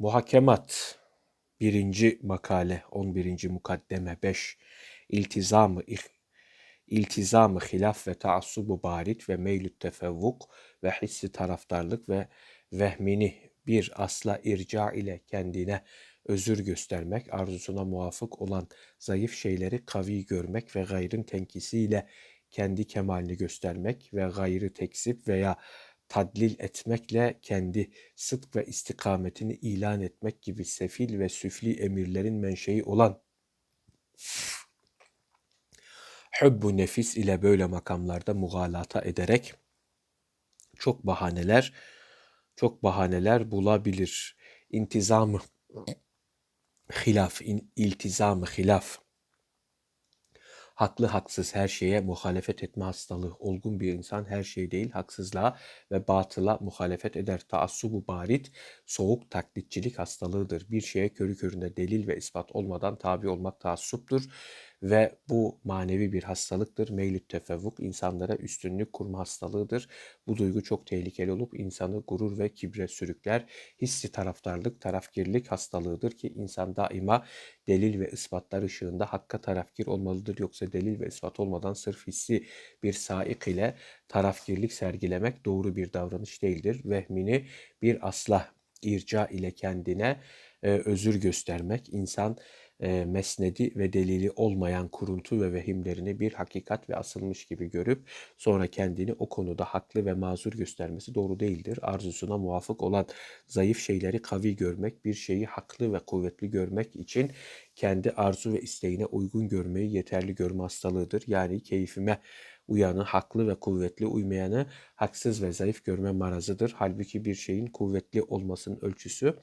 Muhakemat 1. makale 11. mukaddeme 5 İltizamı iltizamı hilaf ve taassubu barit ve meylü tefevvuk ve hissi taraftarlık ve vehmini bir asla irca ile kendine özür göstermek, arzusuna muvafık olan zayıf şeyleri kavi görmek ve gayrın tenkisiyle kendi kemalini göstermek ve gayrı teksip veya tadlil etmekle kendi sıdk ve istikametini ilan etmek gibi sefil ve süfli emirlerin menşei olan hubbu nefis ile böyle makamlarda mugalata ederek çok bahaneler çok bahaneler bulabilir. İntizamı hilaf, in, iltizamı hilaf haklı haksız her şeye muhalefet etme hastalığı. Olgun bir insan her şey değil haksızlığa ve batıla muhalefet eder. Taassubu barit, soğuk taklitçilik hastalığıdır. Bir şeye körü köründe delil ve ispat olmadan tabi olmak taassuptur ve bu manevi bir hastalıktır. Meylüt tefevvuk insanlara üstünlük kurma hastalığıdır. Bu duygu çok tehlikeli olup insanı gurur ve kibre sürükler. Hissi taraftarlık, tarafkirlik hastalığıdır ki insan daima delil ve ispatlar ışığında hakka tarafkir olmalıdır. Yoksa delil ve ispat olmadan sırf hissi bir saik ile tarafkirlik sergilemek doğru bir davranış değildir. Vehmini bir aslah irca ile kendine e, özür göstermek, insan e, mesnedi ve delili olmayan kuruntu ve vehimlerini bir hakikat ve asılmış gibi görüp sonra kendini o konuda haklı ve mazur göstermesi doğru değildir. Arzusuna muvafık olan zayıf şeyleri kavi görmek, bir şeyi haklı ve kuvvetli görmek için kendi arzu ve isteğine uygun görmeyi yeterli görme hastalığıdır. Yani keyfime uyanı haklı ve kuvvetli uymayanı haksız ve zayıf görme marazıdır. Halbuki bir şeyin kuvvetli olmasının ölçüsü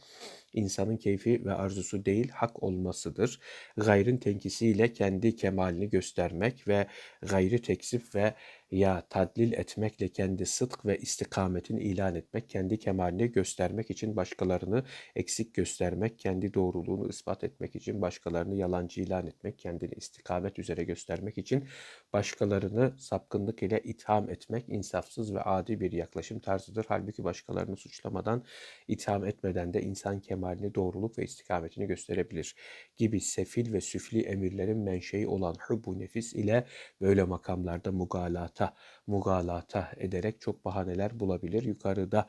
insanın keyfi ve arzusu değil hak olmasıdır. Gayrın tenkisiyle kendi kemalini göstermek ve gayri teksif ve ya tadlil etmekle kendi sıdk ve istikametini ilan etmek, kendi kemalini göstermek için başkalarını eksik göstermek, kendi doğruluğunu ispat etmek için başkalarını yalancı ilan etmek, kendini istikamet üzere göstermek için başkalarını sapkınlık ile itham etmek insafsız ve adi bir yaklaşım tarzıdır. Halbuki başkalarını suçlamadan, itham etmeden de insan kemalini, doğruluk ve istikametini gösterebilir gibi sefil ve süfli emirlerin menşei olan hubbu nefis ile böyle makamlarda mugalata mugalata, mugalata ederek çok bahaneler bulabilir. Yukarıda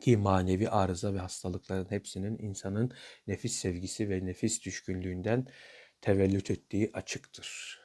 ki manevi arıza ve hastalıkların hepsinin insanın nefis sevgisi ve nefis düşkünlüğünden tevellüt ettiği açıktır.